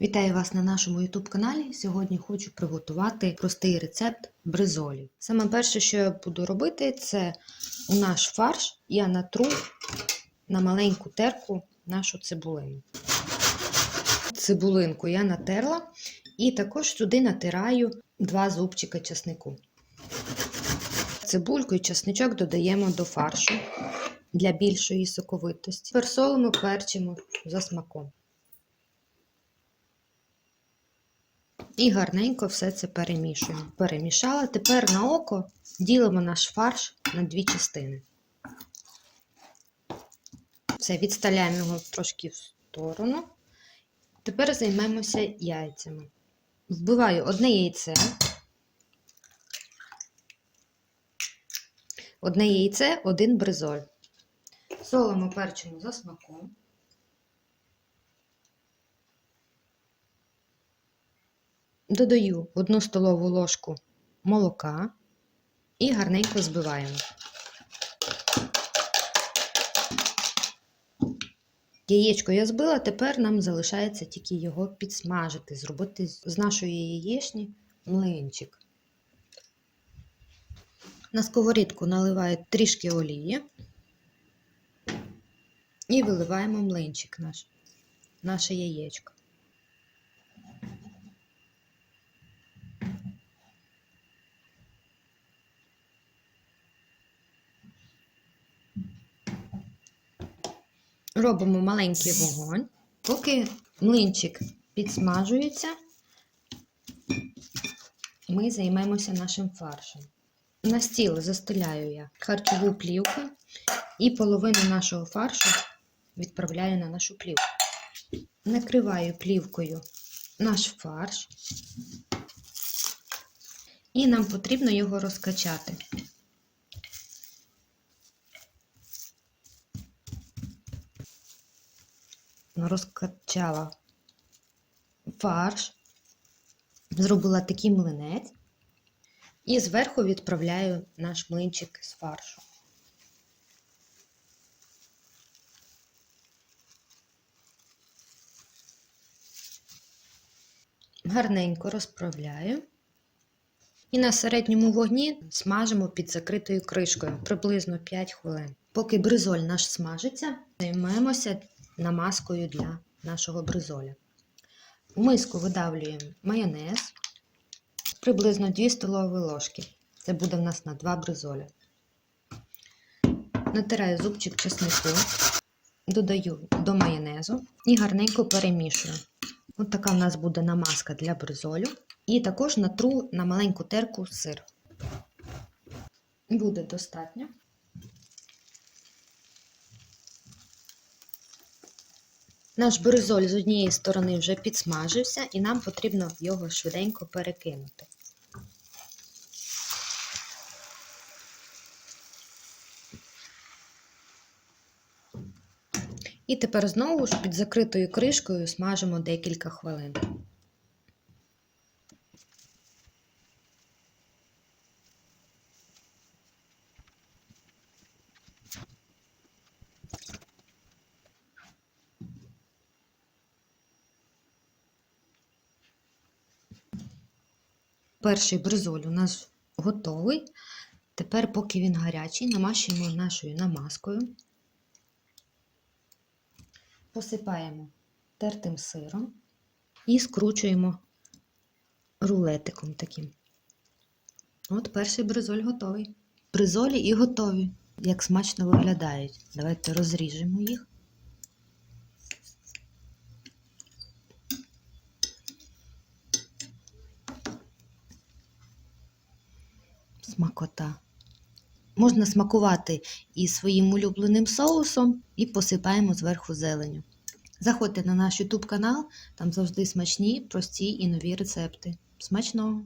Вітаю вас на нашому YouTube каналі. Сьогодні хочу приготувати простий рецепт бризолі. Саме перше, що я буду робити, це у наш фарш я натру на маленьку терку нашу цибулину. Цибулинку я натерла і також сюди натираю два зубчика часнику. Цибульку і часничок додаємо до фаршу для більшої соковитості. Персолимо, перчимо за смаком. І гарненько все це перемішуємо. Перемішала. Тепер на око ділимо наш фарш на дві частини. Все, відставляємо його трошки в сторону. Тепер займемося яйцями. Вбиваю одне яйце. Одне яйце, один бризоль. Солимо перчимо за смаком. Додаю одну столову ложку молока і гарненько збиваємо. Яєчко я збила, тепер нам залишається тільки його підсмажити, зробити з нашої яєчні млинчик. На сковорідку наливаю трішки олії і виливаємо млинчик наш, наше яєчко. Робимо маленький вогонь, поки млинчик підсмажується, ми займемося нашим фаршем. На стіл застеляю я харчову плівку і половину нашого фаршу відправляю на нашу плівку. Накриваю плівкою наш фарш, і нам потрібно його розкачати. Розкачала фарш, зробила такий млинець і зверху відправляю наш млинчик з фаршу. Гарненько розправляю. І на середньому вогні смажимо під закритою кришкою приблизно 5 хвилин. Поки бризоль наш смажиться, займаємося намазкою для нашого бризоля. В миску видавлюємо майонез приблизно 2 столові ложки. Це буде в нас на 2 бризоля. Натираю зубчик чеснику, додаю до майонезу і гарненько перемішую. Ось така в нас буде намазка для бризолю. І також натру на маленьку терку сир. Буде достатньо. Наш бризоль з однієї сторони вже підсмажився, і нам потрібно його швиденько перекинути. І тепер знову ж під закритою кришкою смажимо декілька хвилин. Перший бризоль у нас готовий. Тепер, поки він гарячий, намащуємо нашою намазкою, посипаємо тертим сиром і скручуємо рулетиком таким. От перший бризоль готовий. Бризолі і готові. Як смачно виглядають. Давайте розріжемо їх. Смакота. Можна смакувати і своїм улюбленим соусом, і посипаємо зверху зеленю. Заходьте на наш YouTube канал, там завжди смачні, прості і нові рецепти. Смачного!